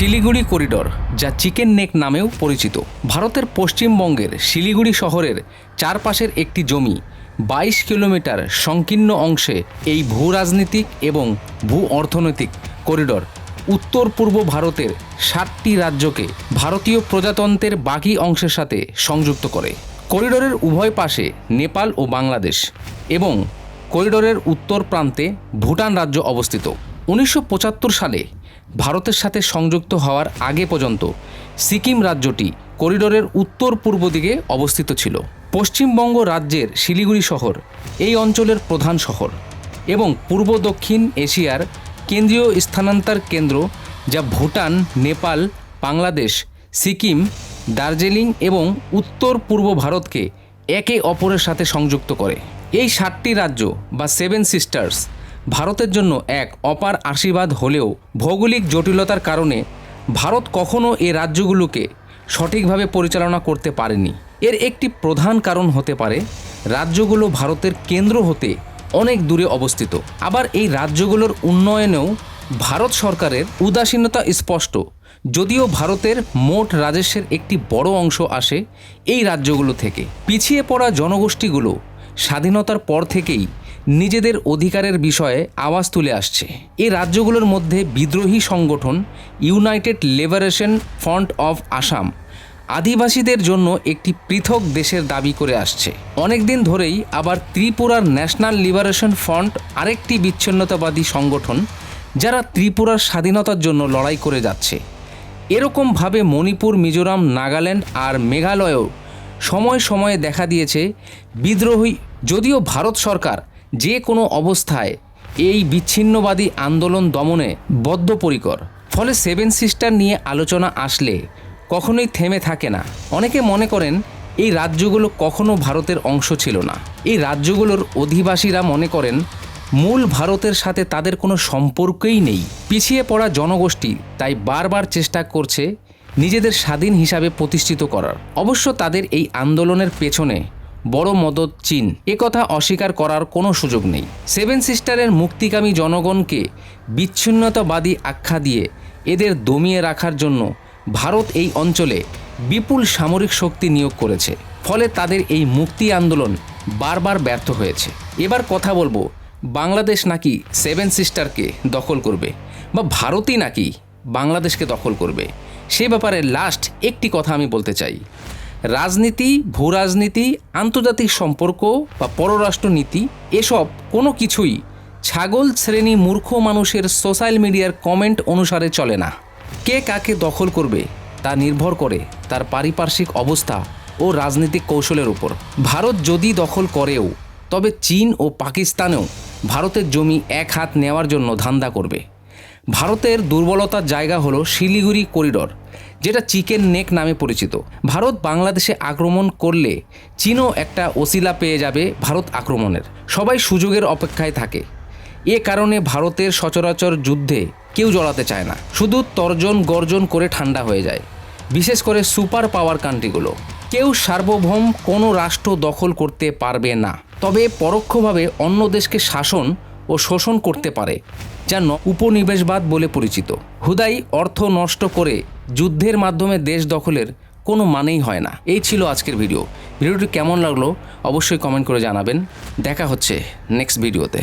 Siliguri corridor, যা chicken neck নামেও পরিচিত। ভারতের পশ্চিমবঙ্গের শিলিগুড়ি শহরের চারপাশের একটি জমি, বাইশ কিলোমিটার সংকীর্ণ অংশে এই ভূ রাজনীতিক এবং ভূ অর্থনৈতিক করিডোর উত্তর পূর্ব ভারতের সাতটি রাজ্যকে ভারতীয় প্রজাতন্ত্রের বাকি অংশের সাথে সংযুক্ত করে। করিডোরের উভয় পাশে নেপাল ও বাংলাদেশ এবং করিডোরের উত্তর প্রান্তে ভুটান রাজ্য অবস্থিত। উনিশশো পঁচাত্তর সালে ভারতের সাথে সংযুক্ত হওয়ার আগে পর্যন্ত সিকিম রাজ্যটি করিডোরের উত্তর পূর্ব দিকে অবস্থিত ছিল। পশ্চিমবঙ্গ রাজ্যের শিলিগুড়ি শহর এই অঞ্চলের প্রধান শহর এবং পূর্ব দক্ষিণ এশিয়ার কেন্দ্রীয় স্থানান্তর কেন্দ্র যা ভুটান, নেপাল, বাংলাদেশ, সিকিম, দার্জিলিং এবং উত্তর পূর্ব ভারতকে একে অপরের সাথে সংযুক্ত করে। এই সাতটি রাজ্য বা সেভেন সিস্টার্স ভারতের জন্য এক অপার আশীর্বাদ হলেও ভৌগোলিক জটিলতার কারণে ভারত কখনও এই রাজ্যগুলোকে সঠিকভাবে পরিচালনা করতে পারেনি। এর একটি প্রধান কারণ হতে পারে রাজ্যগুলো ভারতের কেন্দ্র হতে অনেক দূরে অবস্থিত। আবার এই রাজ্যগুলোর উন্নয়নেও ভারত সরকারের উদাসীনতা স্পষ্ট। যদিও ভারতের মোট রাজস্বের একটি বড় অংশ আসে এই রাজ্যগুলো থেকে। পিছিয়ে পড়া জনগোষ্ঠীগুলো স্বাধীনতার পর থেকেই নিজেদের অধিকারের বিষয়ে আওয়াজ তুলে আসছে। এ রাজ্যগুলোর মধ্যে বিদ্রোহী সংগঠন United Liberation Front of Assam আদিবাসীদের জন্য একটি পৃথক দেশের দাবি করে আসছে। অনেক দিন ধরেই আবার ত্রিপুরার ন্যাশনাল লিবারেশন ফ্রন্ট আরেকটি বিচ্ছিন্নতাবাদী সংগঠন, যারা ত্রিপুরার স্বাধীনতার জন্য লড়াই করে যাচ্ছে। এরকমভাবে মণিপুর, মিজোরাম, নাগাল্যান্ড আর মেঘালয়েও সময় সময়ে দেখা দিয়েছে বিদ্রোহী, যদিও ভারত সরকার যে কোনো অবস্থায় এই বিচ্ছিন্নবাদী আন্দোলন দমনে বদ্ধপরিকর। ফলে সেভেন সিস্টার নিয়ে আলোচনা আসলে কখনোই থেমে থাকে না। অনেকে মনে করেন এই রাজ্যগুলো কখনো ভারতের অংশ ছিল না। এই রাজ্যগুলোর অধিবাসীরা মনে করেন মূল ভারতের সাথে তাদের কোনো সম্পর্কই নেই। পিছিয়ে পড়া জনগোষ্ঠী তাই বারবার চেষ্টা করছে নিজেদের স্বাধীন হিসাবে প্রতিষ্ঠিত করার। অবশ্য তাদের এই আন্দোলনের পেছনে বড় মদত চীন। একথা অস্বীকার করার কোনো সুযোগ নেই। সেভেন সিস্টারের মুক্তিকামী জনগণকে বিচ্ছিন্নতাবাদী আখ্যা দিয়ে এদের দমিয়ে রাখার জন্য ভারত এই অঞ্চলে বিপুল সামরিক শক্তি নিয়োগ করেছে। ফলে তাদের এই মুক্তি আন্দোলন বারবার ব্যর্থ হয়েছে। এবার কথা বলব, বাংলাদেশ নাকি সেভেন সিস্টারকে দখল করবে বা ভারতই নাকি বাংলাদেশকে দখল করবে? সে ব্যাপারে লাস্ট একটি কথা আমি বলতে চাই। রাজনীতি ভূ রাজনীতি আন্তর্জাতিক সম্পর্ক বা পররাষ্ট্রনীতি, এসব কোনো কিছুই ছাগল শ্রেণি মূর্খ মানুষের সোশ্যাল মিডিয়ার কমেন্ট অনুসারে চলে না। কে কাকে দখল করবে তা নির্ভর করে তার পারিপার্শ্বিক অবস্থা ও রাজনৈতিক কৌশলের উপর। ভারত যদি দখল করেও, তবে চীন ও পাকিস্তানেও ভারতের জমি এক হাত নেওয়ার জন্য ধান্দা করবে। ভারতের দুর্বলতার জায়গা হলো শিলিগুড়ি করিডর। যেটা চিকেন নেক নামে পরিচিত। ভারত বাংলাদেশে আক্রমণ করলে চীনও একটা ওসিলা পেয়ে যাবে ভারত আক্রমণের। সবাই সুযোগের অপেক্ষায় থাকে। এ কারণে ভারতের সচরাচর যুদ্ধে কেউ জড়াতে চায় না। শুধু তর্জন গর্জন করে ঠান্ডা হয়ে যায়। বিশেষ করে সুপার পাওয়ার কান্ট্রিগুলো। কেউ সার্বভৌম কোনো রাষ্ট্র দখল করতে পারবে না। তবে পরোক্ষভাবে অন্য দেশকে শাসন ও শোষণ করতে পারে, যা উপনিবেশবাদ বলে পরিচিত। হুদাই অর্থ নষ্ট করে যুদ্ধের মাধ্যমে দেশ দখলের কোনো মানেই হয় না। এই ছিল আজকের ভিডিও। ভিডিওটি কেমন লাগল অবশ্যই কমেন্ট করে জানাবেন। দেখা হচ্ছে নেক্সট ভিডিওতে।